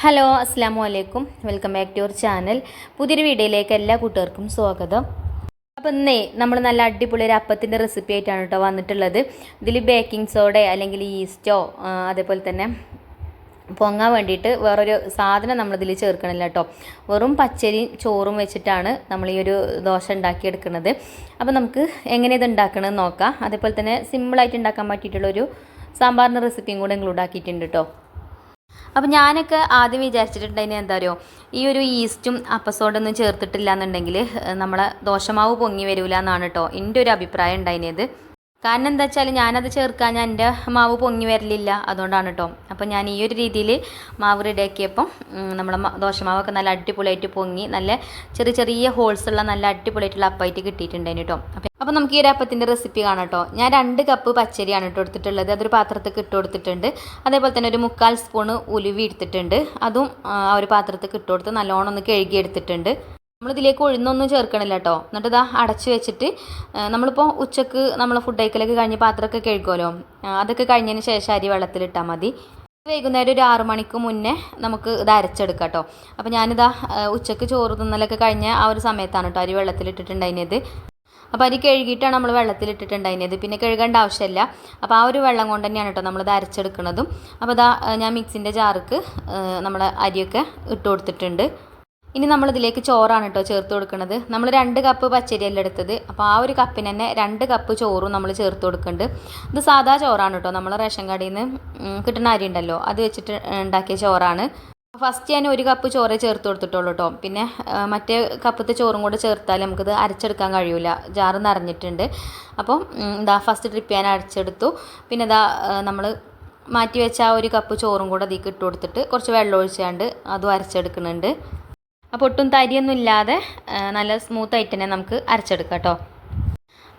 Hello അസ്സാം വലൈക്കും welcome back to your channel പുതിയൊരു വീഡിയോയിലേക്ക് എല്ലാ കൂട്ടുകാർക്കും സ്വാഗതം. അപ്പോൾ ഇന്നേ നമ്മൾ നല്ല അടിപൊളി ഒരു അപ്പത്തിന്റെ റെസിപ്പി ആയിട്ടാണ് കേട്ടോ വന്നിട്ടുള്ളത്. ഇതിൽ ബേക്കിംഗ് സോഡ അല്ലെങ്കിൽ ഈസ്റ്റോ അതേപോലെ തന്നെ പൊങ്ങാൻ വേണ്ടിയിട്ട് വേറൊരു സാധനം നമ്മളിതിൽ ചേർക്കണില്ല കേട്ടോ. വെറും പച്ചരിയും ചോറും വെച്ചിട്ടാണ് നമ്മൾ ഈ ഒരു ദോശ ഉണ്ടാക്കിയെടുക്കുന്നത് അപ്പോൾ നമുക്ക് എങ്ങനെ ഇത് ഉണ്ടാക്കണമെന്ന് നോക്കാം. അതേപോലെ തന്നെ സിമ്പിളായിട്ട് ഉണ്ടാക്കാൻ പറ്റിയിട്ടുള്ളൊരു സാമ്പാറിന്റെ റെസിപ്പിയും കൂടെ ഇൻക്ലൂഡ് ആക്കിയിട്ടുണ്ട് കേട്ടോ. അപ്പം ഞാനൊക്കെ ആദ്യം വിചാരിച്ചിട്ടുണ്ടായിരുന്നു എന്താ പറയുക ഈ ഒരു ഈസ്റ്റും അപ്പസോഡൊന്നും ചേർത്തിട്ടില്ല എന്നുണ്ടെങ്കിൽ നമ്മളെ ദോശമാവ് പൊങ്ങി വരില്ല എന്നാണ് കേട്ടോ എന്റെ ഒരു അഭിപ്രായം ഉണ്ടായിരുന്നത് കാരണം എന്താ വെച്ചാൽ ഞാനത് ചേർക്കാൻ ഞാൻ എന്റെ മാവ് പൊങ്ങി വരലില്ല അതുകൊണ്ടാണ് കേട്ടോ അപ്പം ഞാൻ ഈ ഒരു രീതിയിൽ മാവ് റെഡിയാക്കിയപ്പം നമ്മളെ ദോശമാവൊക്കെ നല്ല അടിപൊളിയായിട്ട് പൊങ്ങി നല്ല ചെറിയ ചെറിയ ഹോൾസ് ഉള്ള നല്ല അടിപൊളിയായിട്ടുള്ള അപ്പായിട്ട് കിട്ടിയിട്ടുണ്ടായിരുന്നു കേട്ടോ അപ്പം അപ്പോൾ നമുക്ക് ഈ ഒരു അപ്പത്തിന്റെ റെസിപ്പി കാണാം കേട്ടോ ഞാൻ രണ്ട് കപ്പ് പച്ചരിയാണ് കേട്ടോ എടുത്തിട്ടുള്ളത്. അതൊരു പാത്രത്തിൽ ഇട്ട് കൊടുത്തിട്ടുണ്ട്. അതേപോലെ തന്നെ ഒരു മുക്കാൽ സ്പൂണ് ഉലുവി എടുത്തിട്ടുണ്ട്. അതും ആ ഒരു പാത്രത്തിൽ ഇട്ട് കൊടുത്ത് നല്ലോണം ഒന്ന് കഴുകി എടുത്തിട്ടുണ്ട് നമ്മളിതിലേക്ക് ഉഴുന്നൊന്നും ചേർക്കണില്ല കേട്ടോ എന്നിട്ട് ഇതാ അടച്ചു വെച്ചിട്ട് നമ്മളിപ്പോൾ ഉച്ചയ്ക്ക് നമ്മൾ ഫുഡ് കഴിക്കലൊക്കെ കഴിഞ്ഞ് പാത്രമൊക്കെ കഴുകുമല്ലോ ആ, അതൊക്കെ കഴിഞ്ഞതിന് ശേഷം അരി വെള്ളത്തിലിട്ടാൽ മതി. വൈകുന്നേരം ഒരു ആറു മണിക്ക് മുന്നേ നമുക്ക് ഇത് അരച്ചെടുക്കാം കേട്ടോ അപ്പോൾ ഞാനിതാ ഉച്ചയ്ക്ക് ചോറ് തിന്നലൊക്കെ കഴിഞ്ഞ ആ ഒരു സമയത്താണ് കേട്ടോ അരി വെള്ളത്തിലിട്ടിട്ടുണ്ടായിരുന്നത്. അപ്പോൾ അരി കഴുകിയിട്ടാണ് നമ്മൾ വെള്ളത്തിലിട്ടിട്ടുണ്ടായിരുന്നത്. പിന്നെ കഴുകേണ്ട ആവശ്യമില്ല. അപ്പോൾ ആ ഒരു വെള്ളം കൊണ്ട് തന്നെയാണ് കേട്ടോ നമ്മളിത് അരച്ചെടുക്കുന്നതും അപ്പോൾ ഇതാ ഞാൻ മിക്സിന്റെ ജാർക്ക് നമ്മൾ അരിയൊക്കെ ഇട്ട് കൊടുത്തിട്ടുണ്ട്. ഇനി നമ്മളിതിലേക്ക് ചോറാണ് കേട്ടോ ചേർത്ത് കൊടുക്കുന്നത് നമ്മൾ രണ്ട് കപ്പ് പച്ചരിയല്ല എടുത്തത്. അപ്പോൾ ആ ഒരു കപ്പിന് തന്നെ രണ്ട് കപ്പ് ചോറും നമ്മൾ ചേർത്ത് കൊടുക്കുന്നുണ്ട് ഇത് സാധാ ചോറാണ് കേട്ടോ നമ്മൾ റേഷൻ കടയിൽ നിന്ന് കിട്ടുന്ന അരി ഉണ്ടല്ലോ അത് വെച്ചിട്ട് ഉണ്ടാക്കിയ ചോറാണ്. ഫസ്റ്റ് ഞാൻ ഒരു കപ്പ് ചോറ് ചേർത്ത് കൊടുത്തിട്ടുള്ളൂ കേട്ടോ പിന്നെ മറ്റേ കപ്പത്തെ ചോറും കൂടെ ചേർത്താൽ നമുക്കിത് അരച്ചെടുക്കാൻ കഴിയില്ല ജാറ് നിറഞ്ഞിട്ടുണ്ട്. അപ്പോൾ ഇതാ ഫസ്റ്റ് ട്രിപ്പ് ഞാൻ അരച്ചെടുത്തു. പിന്നെ ഇതാ നമ്മൾ മാറ്റി വെച്ച ആ ഒരു കപ്പ് ചോറും കൂടെ അതിൽ ഇട്ട് കൊടുത്തിട്ട് കുറച്ച് വെള്ളം ഒഴിച്ചാണ്ട് അതും അരച്ചെടുക്കുന്നുണ്ട്. അപ്പോൾ ഒട്ടും തരിയൊന്നും ഇല്ലാതെ നല്ല സ്മൂത്ത് ആയിട്ട് തന്നെ നമുക്ക് അരച്ചെടുക്കാം കേട്ടോ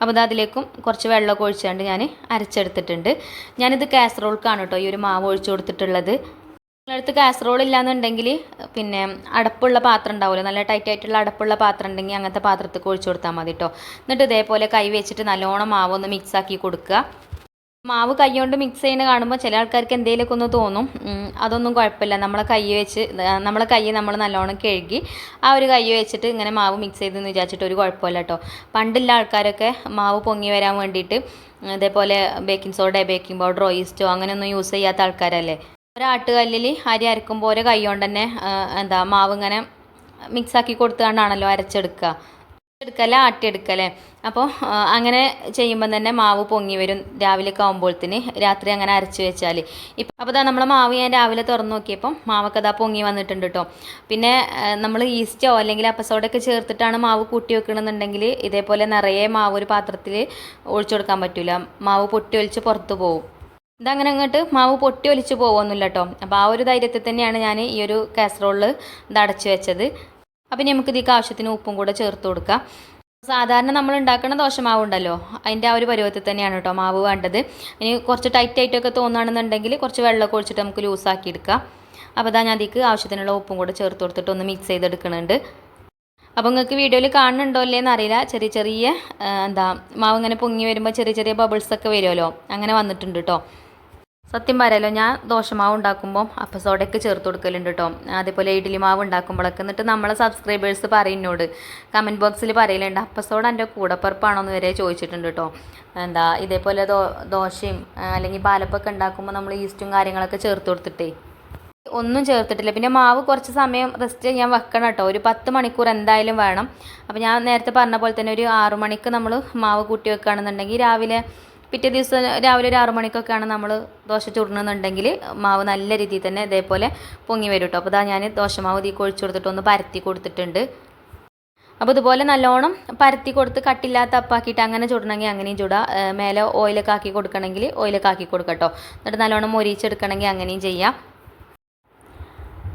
അപ്പോൾ ഇത് അതിലേക്കും കുറച്ച് വെള്ളമൊക്കെ ഒഴിച്ചുകൊണ്ട് ഞാൻ അരച്ചെടുത്തിട്ടുണ്ട്. ഞാനിത് കാസറോൾക്കാണ് കേട്ടോ ഈ ഒരു മാവ് ഒഴിച്ചു കൊടുത്തിട്ടുള്ളത്. നിങ്ങളടുത്ത് കാസറോൾ ഇല്ലാന്നുണ്ടെങ്കിൽ പിന്നെ അടപ്പുള്ള പാത്രം ഉണ്ടാവുമല്ലോ നല്ല ടൈറ്റ് ആയിട്ടുള്ള അടപ്പുള്ള പാത്രം ഉണ്ടെങ്കിൽ അങ്ങനത്തെ പാത്രത്തിൽ ഒഴിച്ചു കൊടുത്താൽ മതി കേട്ടോ എന്നിട്ട് ഇതേപോലെ കൈ വെച്ചിട്ട് നല്ലോണം മാവ് ഒന്ന് മിക്സ് ആക്കി കൊടുക്കുക. മാവ് കൈ കൊണ്ട് മിക്സ് ചെയ്യുന്ന കാണുമ്പോൾ ചില ആൾക്കാർക്ക് എന്തെങ്കിലുമൊക്കെ ഒന്ന് തോന്നും. അതൊന്നും കുഴപ്പമില്ല. നമ്മളെ കൈ വെച്ച് നമ്മളെ കൈ നമ്മൾ നല്ലോണം കഴുകി ആ ഒരു കൈ വെച്ചിട്ട് ഇങ്ങനെ മാവ് മിക്സ് ചെയ്തെന്ന് വിചാരിച്ചിട്ട് ഒരു കുഴപ്പമില്ല കേട്ടോ പണ്ടുള്ള ആൾക്കാരൊക്കെ മാവ് പൊങ്ങി വരാൻ വേണ്ടിയിട്ട് ഇതേപോലെ ബേക്കിംഗ് സോഡ ബേക്കിംഗ് പൗഡറോ ഈസ്റ്റോ അങ്ങനെയൊന്നും യൂസ് ചെയ്യാത്ത ആൾക്കാരല്ലേ? ഒരാട്ടുകല്ലിൽ അരി അരക്കുമ്പോൾ ഓരോ കൈ കൊണ്ട് തന്നെ എന്താ മാവ് ഇങ്ങനെ മിക്സാക്കി കൊടുത്തുകൊണ്ടാണല്ലോ അരച്ചെടുക്കുക. എടുക്കല ആട്ടിയെടുക്കലേ അപ്പോൾ അങ്ങനെ ചെയ്യുമ്പോൾ തന്നെ മാവ് പൊങ്ങി വരും രാവിലെയൊക്കെ ആകുമ്പോഴത്തേന് രാത്രി അങ്ങനെ അരച്ച് വെച്ചാൽ ഇപ്പം അപ്പോൾ ദാ നമ്മളെ മാവ് ഞാൻ രാവിലെ തുറന്നു നോക്കിയപ്പം മാവൊക്കെ അതാ പൊങ്ങി വന്നിട്ടുണ്ട് കേട്ടോ പിന്നെ നമ്മൾ ഈസ്റ്റോ അല്ലെങ്കിൽ അപ്പസോഡൊക്കെ ചേർത്തിട്ടാണ് മാവ് കൂട്ടി വെക്കണമെന്നുണ്ടെങ്കിൽ ഇതേപോലെ നിറയെ മാവ് ഒരു പാത്രത്തിൽ ഒഴിച്ചു കൊടുക്കാൻ പറ്റില്ല മാവ് പൊട്ടി ഒലിച്ച് പുറത്തു പോകും ഇതങ്ങനെ അങ്ങോട്ട് മാവ് പൊട്ടി ഒലിച്ച് പോകുമൊന്നുമില്ല കേട്ടോ അപ്പോൾ ആ ഒരു ധൈര്യത്തിൽ തന്നെയാണ് ഞാൻ ഈ ഒരു കാസറോളിൽ ഇത് അടച്ചു വെച്ചത്. അപ്പം നമുക്ക് ഇതിലേക്ക് ആവശ്യത്തിന് ഉപ്പും കൂടെ ചേർത്ത് കൊടുക്കാം. സാധാരണ നമ്മൾ ഉണ്ടാക്കുന്ന ദോശമാവ് ഉണ്ടല്ലോ അതിന്റെ ആ ഒരു പരുവത്തിൽ തന്നെയാണ് കേട്ടോ മാവ് വേണ്ടത്. ഇനി കുറച്ച് ടൈറ്റ് ആയിട്ടൊക്കെ തോന്നുകയാണെന്നുണ്ടെങ്കിൽ കുറച്ച് വെള്ളമൊക്കെ ഒഴിച്ചിട്ട് നമുക്ക് ലൂസാക്കി എടുക്കാം. അപ്പോൾ അതാ ഞാൻ അതിലേക്ക് ആവശ്യത്തിനുള്ള ഉപ്പും കൂടെ ചേർത്ത് കൊടുത്തിട്ട് ഒന്ന് മിക്സ് ചെയ്തെടുക്കുന്നുണ്ട്. അപ്പോൾ നിങ്ങൾക്ക് വീഡിയോയിൽ കാണുന്നുണ്ടോ അല്ലേ അറിയില്ല. ചെറിയ ചെറിയ എന്താ മാവ് ഇങ്ങനെ പൊങ്ങി വരുമ്പോൾ ചെറിയ ചെറിയ ബബിൾസൊക്കെ വരുമല്ലോ. അങ്ങനെ വന്നിട്ടുണ്ട് കേട്ടോ. സത്യം പറയാലോ ഞാൻ ദോശമാവ് ഉണ്ടാക്കുമ്പോൾ അപ്പസോഡയൊക്കെ ചേർത്ത് കൊടുക്കലുണ്ട് കേട്ടോ അതേപോലെ ഇഡ്ഡലി മാവ് ഉണ്ടാക്കുമ്പോഴൊക്കെ എന്നിട്ട് നമ്മളെ സബ്സ്ക്രൈബേഴ്സ് പറയുന്നോട് കമന്റ് ബോക്സിൽ പറയലുണ്ട് അപ്പസോഡ എന്റെ കൂടപ്പറപ്പാണോ എന്ന് വരെ ചോദിച്ചിട്ടുണ്ട് കേട്ടോ എന്താ ഇതേപോലെ ദോ ദോശയും അല്ലെങ്കിൽ പാലപ്പൊക്കെ ഉണ്ടാക്കുമ്പോൾ നമ്മൾ ഈസ്റ്റും കാര്യങ്ങളൊക്കെ ചേർത്ത് കൊടുത്തിട്ടേ. ഒന്നും ചേർത്തിട്ടില്ല. പിന്നെ മാവ് കുറച്ച് സമയം റെസ്റ്റ് ചെയ്യാൻ വെക്കണം കേട്ടോ ഒരു പത്ത് മണിക്കൂർ എന്തായാലും വേണം. അപ്പോൾ ഞാൻ നേരത്തെ പറഞ്ഞ പോലെ തന്നെ ഒരു ആറു മണിക്ക് നമ്മൾ മാവ് കൂട്ടി വെക്കുകയാണെന്നുണ്ടെങ്കിൽ രാവിലെ പിറ്റേ ദിവസം രാവിലെ ഒരു ആറു മണിക്കൊക്കെയാണ് നമ്മൾ ദോശ ചുടണമെന്നുണ്ടെങ്കിൽ മാവ് നല്ല രീതിയിൽ തന്നെ ഇതേപോലെ പൊങ്ങി വരും കേട്ടോ അപ്പോൾ ഇതാ ഞാൻ ദോശമാവ് ഇതിൽ കൊഴിച്ചു കൊടുത്തിട്ട് ഒന്ന് പരത്തി കൊടുത്തിട്ടുണ്ട്. അപ്പോൾ ഇതുപോലെ നല്ലോണം പരത്തി കൊടുത്ത് കട്ടില്ലാത്ത അപ്പാക്കിയിട്ട് അങ്ങനെ ചുടണമെങ്കിൽ അങ്ങനെയും ചുടാം. മേലെ ഓയിലൊക്കെ ആക്കി കൊടുക്കണമെങ്കിൽ ഓയിലൊക്കെ ആക്കി കൊടുക്കട്ടോ. എന്നിട്ട് നല്ലോണം മൊരിച്ചെടുക്കണമെങ്കിൽ അങ്ങനെയും ചെയ്യാം.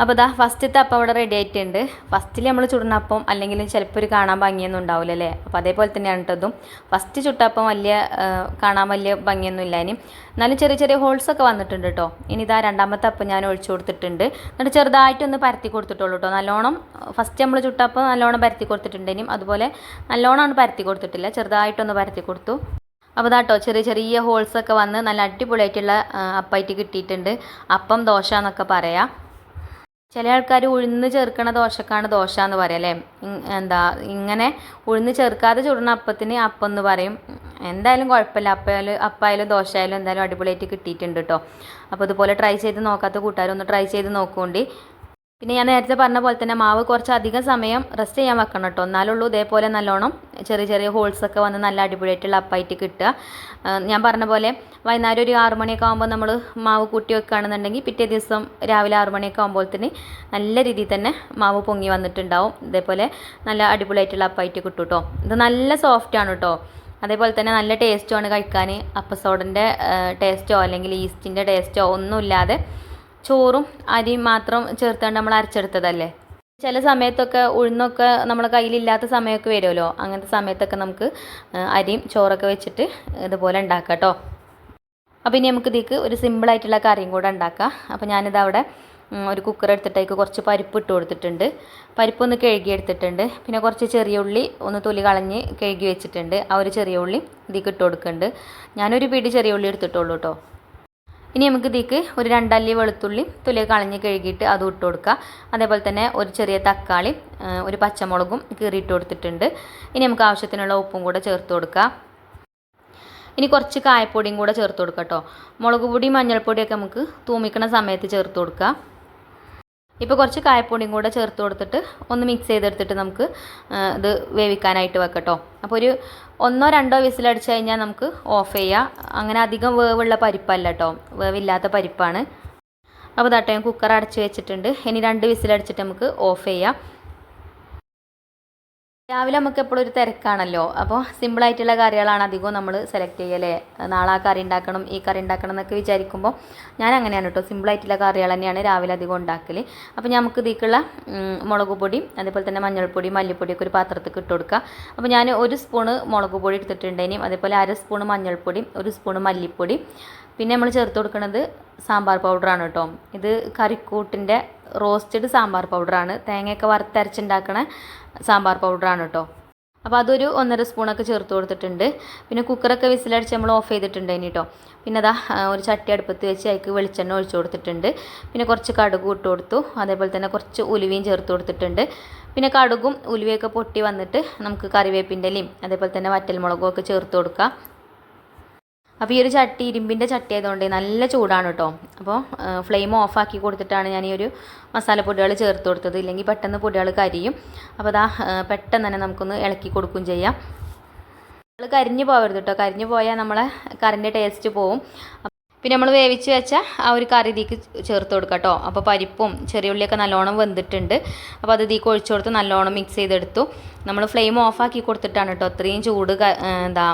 അപ്പോൾ ഇതാ ഫസ്റ്റത്തെ അപ്പം അവിടെ റെഡി ആയിട്ടുണ്ട്. ഫസ്റ്റിൽ നമ്മൾ ചുടുന്ന അപ്പം അല്ലെങ്കിൽ ചിലപ്പോൾ ഒരു കാണാൻ ഭംഗിയൊന്നും ഉണ്ടാവില്ല അല്ലേ? അപ്പോൾ അതേപോലെ തന്നെയാണ് കേട്ടതും ഫസ്റ്റ് ചുട്ടപ്പം വലിയ കാണാൻ വലിയ ഭംഗിയൊന്നും ഇല്ല ഇനി എന്നാലും ചെറിയ ചെറിയ ഹോൾസ് ഒക്കെ വന്നിട്ടുണ്ട് കേട്ടോ. ഇനി ഇതാ രണ്ടാമത്തെ അപ്പം ഞാൻ ഒഴിച്ചു കൊടുത്തിട്ടുണ്ട്. എന്നിട്ട് ചെറുതായിട്ടൊന്ന് പരത്തി കൊടുത്തിട്ടുള്ളൂ കേട്ടോ. നല്ലോണം ഫസ്റ്റ് നമ്മൾ ചുട്ടപ്പം നല്ലോണം പരത്തി കൊടുത്തിട്ടുണ്ട് ഇനിയും. അതുപോലെ നല്ലോണമാണ് പരത്തി കൊടുത്തിട്ടില്ല. ചെറുതായിട്ടൊന്ന് പരത്തി കൊടുത്തു. അപ്പോൾ ഇതാട്ടോ ചെറിയ ചെറിയ ഹോൾസൊക്കെ വന്ന് നല്ല അടിപൊളിയായിട്ടുള്ള അപ്പായിട്ട് കിട്ടിയിട്ടുണ്ട്. അപ്പം ദോശ എന്നൊക്കെ പറയാം. ചില ആൾക്കാർ ഉഴുന്ന് ചേർക്കണ ദോശക്കാണ് ദോശ എന്ന് പറയാം അല്ലേ? എന്താ ഇങ്ങനെ ഉഴുന്ന് ചേർക്കാതെ ചുടുന്ന അപ്പത്തിന് അപ്പം എന്ന് പറയും. എന്തായാലും കുഴപ്പമില്ല. അപ്പയാലും അപ്പായാലും ദോശയായാലും എന്തായാലും അടിപൊളിയായിട്ട് കിട്ടിയിട്ടുണ്ട് കേട്ടോ അപ്പോൾ ഇതുപോലെ ട്രൈ ചെയ്ത് നോക്കാത്ത കൂട്ടുകാരൊന്ന് ട്രൈ ചെയ്ത് നോക്കുകൊണ്ട് പിന്നെ ഞാൻ നേരത്തെ പറഞ്ഞ പോലെ തന്നെ മാവ് കുറച്ച് അധികം സമയം റെസ്റ്റ് ചെയ്യാൻ വെക്കണം കേട്ടോ. എന്നാലുള്ളൂ ഇതേപോലെ നല്ലോണം ചെറിയ ചെറിയ ഹോൾസ് ഒക്കെ വന്ന് നല്ല അടിപൊളിയായിട്ടുള്ള അപ്പായിട്ട് കിട്ടുക. ഞാൻ പറഞ്ഞ പോലെ വൈകുന്നേരം ഒരു ആറു മണിയൊക്കെ ആകുമ്പോൾ നമ്മൾ മാവ് കൂട്ടി വെക്കുകയാണെന്നുണ്ടെങ്കിൽ പിറ്റേ ദിവസം രാവിലെ ആറു മണിയൊക്കെ ആകുമ്പോഴത്തേന് നല്ല രീതിയിൽ തന്നെ മാവ് പൊങ്ങി വന്നിട്ടുണ്ടാവും. ഇതേപോലെ നല്ല അടിപൊളിയായിട്ടുള്ള അപ്പായിട്ട് കിട്ടും കേട്ടോ. ഇത് നല്ല സോഫ്റ്റ് ആണ് കേട്ടോ. അതേപോലെ തന്നെ നല്ല ടേസ്റ്റുമാണ് കഴിക്കാൻ. അപ്പസോഡിന്റെ ടേസ്റ്റോ അല്ലെങ്കിൽ ഈസ്റ്റിന്റെ ടേസ്റ്റോ ഒന്നുമില്ലാതെ ചോറും അരിയും മാത്രം ചേർത്തുകൊണ്ട് നമ്മൾ അരച്ചെടുത്തതല്ലേ? ചില സമയത്തൊക്കെ ഉഴുന്നൊക്കെ നമ്മളെ കയ്യിലില്ലാത്ത സമയമൊക്കെ വരുമല്ലോ? അങ്ങനത്തെ സമയത്തൊക്കെ നമുക്ക് അരിയും ചോറൊക്കെ വെച്ചിട്ട് ഇതുപോലെ ഉണ്ടാക്കാം കേട്ടോ. അപ്പോൾ ഇനി നമുക്ക് ഇതിക്ക് ഒരു സിമ്പിളായിട്ടുള്ള കറിയും കൂടെ ഉണ്ടാക്കാം. അപ്പോൾ ഞാനിത് അവിടെ ഒരു കുക്കർ എടുത്തിട്ടേക്ക് കുറച്ച് പരിപ്പ് ഇട്ട് കൊടുത്തിട്ടുണ്ട്. പരിപ്പ് ഒന്ന് കഴുകി എടുത്തിട്ടുണ്ട്. പിന്നെ കുറച്ച് ചെറിയ ഉള്ളി ഒന്ന് തൊലി കളഞ്ഞ് കഴുകി വെച്ചിട്ടുണ്ട്. ആ ഒരു ചെറിയ ഉള്ളി ഇതിക്ക് ഇട്ട് കൊടുക്കുന്നുണ്ട്. ഞാനൊരു പിടി ചെറിയ ഉള്ളി എടുത്തിട്ടുള്ളൂ കേട്ടോ. ഇനി നമുക്ക് ഇതിലേക്ക് ഒരു രണ്ടല്ലി വെളുത്തുള്ളി തൊലി കളഞ്ഞ് കഴുകിയിട്ട് അത് ഇട്ട് കൊടുക്കുക. അതേപോലെ തന്നെ ഒരു ചെറിയ തക്കാളി ഒരു പച്ചമുളകും കീറിയിട്ട് കൊടുത്തിട്ടുണ്ട്. ഇനി നമുക്ക് ആവശ്യത്തിനുള്ള ഉപ്പും കൂടെ ചേർത്ത് കൊടുക്കുക. ഇനി കുറച്ച് കായപ്പൊടിയും കൂടെ ചേർത്ത് കൊടുക്കുക കേട്ടോ. മുളക് പൊടി മഞ്ഞൾപ്പൊടിയൊക്കെ നമുക്ക് തൂമിക്കണ സമയത്ത് ചേർത്ത് കൊടുക്കുക. ഇപ്പോൾ കുറച്ച് കായപ്പൊടിയും കൂടെ ചേർത്ത് കൊടുത്തിട്ട് ഒന്ന് മിക്സ് ചെയ്തെടുത്തിട്ട് നമുക്ക് ഇത് വേവിക്കാനായിട്ട് വെക്കട്ടോ. അപ്പോൾ ഒരു ഒന്നോ രണ്ടോ വിസിലടിച്ച് കഴിഞ്ഞാൽ നമുക്ക് ഓഫ് ചെയ്യാം. അങ്ങനെ അധികം വേവുള്ള പരിപ്പല്ല കേട്ടോ വേവില്ലാത്ത പരിപ്പാണ്. അപ്പോൾ തട്ടെ ഞാൻ കുക്കർ അടച്ച് വെച്ചിട്ടുണ്ട്. ഇനി രണ്ട് വിസിലടിച്ചിട്ട് നമുക്ക് ഓഫ് ചെയ്യാം. രാവിലെ നമുക്ക് എപ്പോഴും ഒരു തിരക്കാണല്ലോ. അപ്പോൾ സിമ്പിളായിട്ടുള്ള കറികളാണ് അധികവും നമ്മൾ സെലക്ട് ചെയ്യലേ. നാളെ ആ കറി ഉണ്ടാക്കണം ഈ കറി ഉണ്ടാക്കണം എന്നൊക്കെ വിചാരിക്കുമ്പോൾ ഞാൻ അങ്ങനെയാണ് കേട്ടോ സിമ്പിളായിട്ടുള്ള കറികൾ തന്നെയാണ് രാവിലെ അധികം ഉണ്ടാക്കൽ അപ്പോൾ നമുക്ക് ഇതിലേക്കുള്ള മുളക് പൊടി അതേപോലെ തന്നെ മഞ്ഞൾപ്പൊടി മല്ലിപ്പൊടി ഒക്കെ ഒരു പാത്രത്തിൽ ഇട്ട് കൊടുക്കുക. അപ്പോൾ ഞാൻ ഒരു സ്പൂണ് മുളക് പൊടി എടുത്തിട്ടുണ്ടേനും അതേപോലെ അര സ്പൂണ് മഞ്ഞൾപ്പൊടി ഒരു സ്പൂണ് മല്ലിപ്പൊടി. പിന്നെ നമ്മൾ ചേർത്ത് കൊടുക്കുന്നത് സാമ്പാർ പൗഡറാണ് കേട്ടോ ഇത് കറിക്കൂട്ടിന്റെ റോസ്റ്റഡ് സാമ്പാർ പൗഡറാണ്. തേങ്ങയൊക്കെ വറുത്തരച്ചുണ്ടാക്കണ സാമ്പാർ പൗഡറാണ് കേട്ടോ അപ്പോൾ അതൊരു ഒന്നര സ്പൂണൊക്കെ ചേർത്ത് കൊടുത്തിട്ടുണ്ട്. പിന്നെ കുക്കറൊക്കെ വിസിലടിച്ച് നമ്മൾ ഓഫ് ചെയ്തിട്ടുണ്ട് ഇനി കേട്ടോ പിന്നെ അതാ ഒരു ചട്ടി അടുപ്പത്ത് വെച്ച് അതിക്ക് വെളിച്ചെണ്ണ ഒഴിച്ചു കൊടുത്തിട്ടുണ്ട്. പിന്നെ കുറച്ച് കടുക് ഇട്ട് കൊടുത്തു. അതേപോലെ തന്നെ കുറച്ച് ഉലുവയും ചേർത്ത് കൊടുത്തിട്ടുണ്ട്. പിന്നെ കടുകും ഉലുവയൊക്കെ പൊട്ടി വന്നിട്ട് നമുക്ക് കറിവേപ്പിന്റെ അതേപോലെ തന്നെ വറ്റൽമുളകും ഒക്കെ ചേർത്ത് കൊടുക്കാം. അപ്പോൾ ഈ ഒരു ചട്ടി ഇരുമ്പിന്റെ ചട്ടി ആയതുകൊണ്ട് നല്ല ചൂടാണ് കേട്ടോ അപ്പോൾ ഫ്ലെയിം ഓഫാക്കി കൊടുത്തിട്ടാണ് ഞാൻ ഈ ഒരു മസാലപ്പൊടികൾ ചേർത്ത് കൊടുത്തത്. ഇല്ലെങ്കിൽ പെട്ടെന്ന് പൊടികൾ കരിയും. അപ്പോൾ അതാ പെട്ടെന്ന് തന്നെ നമുക്കൊന്ന് ഇളക്കി കൊടുക്കുകയും ചെയ്യാം. നമ്മൾ കരിഞ്ഞു പോകരുത് കേട്ടോ കരിഞ്ഞു പോയാൽ നമ്മളെ കറിന്റെ ടേസ്റ്റ് പോവും. പിന്നെ നമ്മൾ വേവിച്ച് വെച്ച ആ ഒരു കറി ഇതിക്ക് ചേർത്ത് കൊടുക്കുക കേട്ടോ അപ്പോൾ പരിപ്പും ചെറിയ ഉള്ളിയൊക്കെ നല്ലോണം വെന്തിട്ടുണ്ട്. അപ്പോൾ അത് ഇതിലേക്ക് ഒഴിച്ചു കൊടുത്ത് നല്ലോണം മിക്സ് ചെയ്തെടുത്തു. നമ്മൾ ഫ്ലെയിം ഓഫാക്കി കൊടുത്തിട്ടാണ് കേട്ടോ അത്രയും ചൂട് എന്താ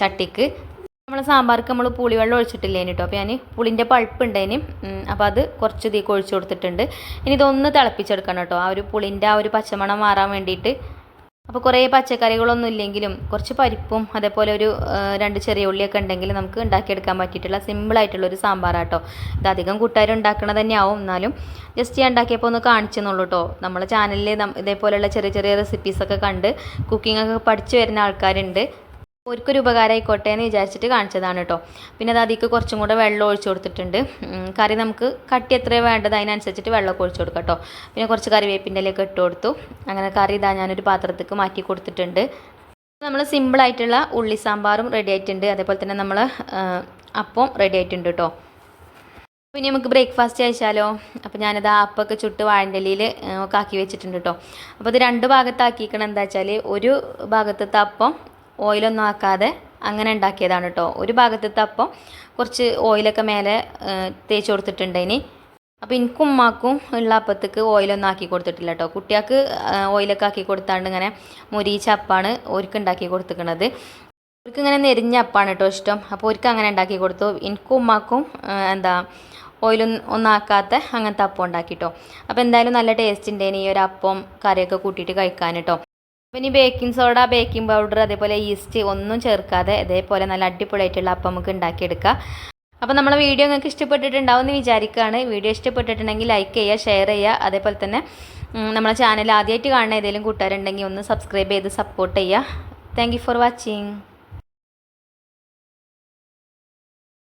ചട്ടിക്ക് നമ്മൾ സാമ്പാർക്ക് നമ്മൾ പുളിവെള്ളം ഒഴിച്ചിട്ടില്ലേ കേട്ടോ അപ്പോൾ ഞാൻ പുളിന്റെ പഴുപ്പ് ഉണ്ടേനി അപ്പോൾ അത് കുറച്ച് ഇതിലേക്ക് ഒഴിച്ചു കൊടുത്തിട്ടുണ്ട്. ഇനി ഇതൊന്ന് തിളപ്പിച്ചെടുക്കണം കേട്ടോ ആ ഒരു പുളിന്റെ ആ ഒരു പച്ചമണം മാറാൻ വേണ്ടിയിട്ട്. അപ്പോൾ കുറേ പച്ചക്കറികളൊന്നും ഇല്ലെങ്കിലും കുറച്ച് പരിപ്പും അതേപോലെ ഒരു രണ്ട് ചെറിയ ഉള്ളിയൊക്കെ ഉണ്ടെങ്കിൽ നമുക്ക് ഉണ്ടാക്കിയെടുക്കാൻ പറ്റിയിട്ടുള്ള സിമ്പിളായിട്ടുള്ള ഒരു സാമ്പാറാട്ടോ ഇത് അധികം കൂട്ടുകാർ ഉണ്ടാക്കണത് തന്നെയാവും. എന്നാലും ജസ്റ്റ് ഞാൻ ഉണ്ടാക്കിയപ്പോൾ ഒന്ന് കാണിച്ചെന്നുള്ളൂ കേട്ടോ നമ്മളെ ചാനലിൽ ഇതേപോലെയുള്ള ചെറിയ ചെറിയ റെസിപ്പീസൊക്കെ കണ്ട് കുക്കിംഗ് ഒക്കെ പഠിച്ചു വരുന്ന ആൾക്കാരുണ്ട്. ഒരിക്കൊരു ഉപകാരമായിക്കോട്ടെ എന്ന് വിചാരിച്ചിട്ട് കാണിച്ചതാണ് കേട്ടോ. പിന്നെ അത് അതിക്ക് കുറച്ചും കൂടെ വെള്ളം ഒഴിച്ചു കൊടുത്തിട്ടുണ്ട്. കറി നമുക്ക് കട്ടി എത്ര വേണ്ടത് അതിനനുസരിച്ചിട്ട് വെള്ളമൊക്കെ ഒഴിച്ചു കൊടുക്കാം കേട്ടോ. പിന്നെ കുറച്ച് കറിവേപ്പിന്റെ ഇലയൊക്കെ ഇട്ട് കൊടുത്തു. അങ്ങനെ കറി ഇതാ ഞാനൊരു പാത്രത്തേക്ക് മാറ്റി കൊടുത്തിട്ടുണ്ട്. നമ്മൾ സിമ്പിളായിട്ടുള്ള ഉള്ളി സാമ്പാറും റെഡി ആയിട്ടുണ്ട്. അതേപോലെ തന്നെ നമ്മൾ അപ്പം റെഡി ആയിട്ടുണ്ട് കേട്ടോ. പിന്നെ നമുക്ക് ബ്രേക്ക്ഫാസ്റ്റ് കഴിച്ചാലോ? അപ്പോൾ ഞാനത് അപ്പൊക്കെ ചുട്ട് വാഴന്റെലിയിൽ ആക്കി വെച്ചിട്ടുണ്ട് കേട്ടോ. അപ്പോൾ അത് രണ്ട് ഭാഗത്താക്കിക്കണം എന്താ വെച്ചാൽ ഒരു ഭാഗത്തത്തെ അപ്പം ഓയിലൊന്നും ആക്കാതെ അങ്ങനെ ഉണ്ടാക്കിയതാണ് കേട്ടോ ഒരു ഭാഗത്തത്തെ അപ്പം കുറച്ച് ഓയിലൊക്കെ മേലെ തേച്ച് കൊടുത്തിട്ടുണ്ട് ഇനി. അപ്പോൾ എനിക്കും ഉമ്മാക്കും ഉള്ള അപ്പത്തേക്ക് ഓയിലൊന്നും ആക്കി കൊടുത്തിട്ടില്ല കേട്ടോ കുട്ടികൾക്ക് ഓയിലൊക്കെ ആക്കി കൊടുത്താണ്ട് ഇങ്ങനെ മുരിച്ച അപ്പാണ് ഓർക്ക് ഉണ്ടാക്കി കൊടുത്തിക്കണത്. അവർക്ക് ഇങ്ങനെ നെരിഞ്ഞ അപ്പാണ് കേട്ടോ ഇഷ്ടം. അപ്പോൾ അവർക്ക് അങ്ങനെ ഉണ്ടാക്കി കൊടുത്തു. എനിക്കും ഉമ്മാക്കും എന്താ ഓയിലൊന്നും ഒന്നാക്കാത്ത അങ്ങനത്തെ അപ്പം ഉണ്ടാക്കി കേട്ടോ അപ്പോൾ എന്തായാലും നല്ല ടേസ്റ്റ് ഉണ്ട് ഈ ഒരു അപ്പം കറിയൊക്കെ കൂട്ടിയിട്ട് കഴിക്കാൻ കേട്ടോ ഇനി ബേക്കിംഗ് സോഡ ബേക്കിംഗ് പൗഡർ അതേപോലെ ഈസ്റ്റ് ഒന്നും ചേർക്കാതെ അതേപോലെ നല്ല അടിപൊളിയായിട്ടുള്ള അപ്പം നമുക്ക് ഉണ്ടാക്കിയെടുക്കാം. അപ്പോൾ നമ്മളെ വീഡിയോ നിങ്ങൾക്ക് ഇഷ്ടപ്പെട്ടിട്ടുണ്ടാവും എന്ന് വിചാരിക്കുകയാണ്. വീഡിയോ ഇഷ്ടപ്പെട്ടിട്ടുണ്ടെങ്കിൽ ലൈക്ക് ചെയ്യുക ഷെയർ ചെയ്യുക. അതേപോലെ തന്നെ നമ്മളെ ചാനൽ ആദ്യമായിട്ട് കാണുന്ന ഏതെങ്കിലും കൂട്ടുകാരുണ്ടെങ്കിൽ ഒന്ന് സബ്സ്ക്രൈബ് ചെയ്ത് സപ്പോർട്ട് ചെയ്യുക. Thank for watching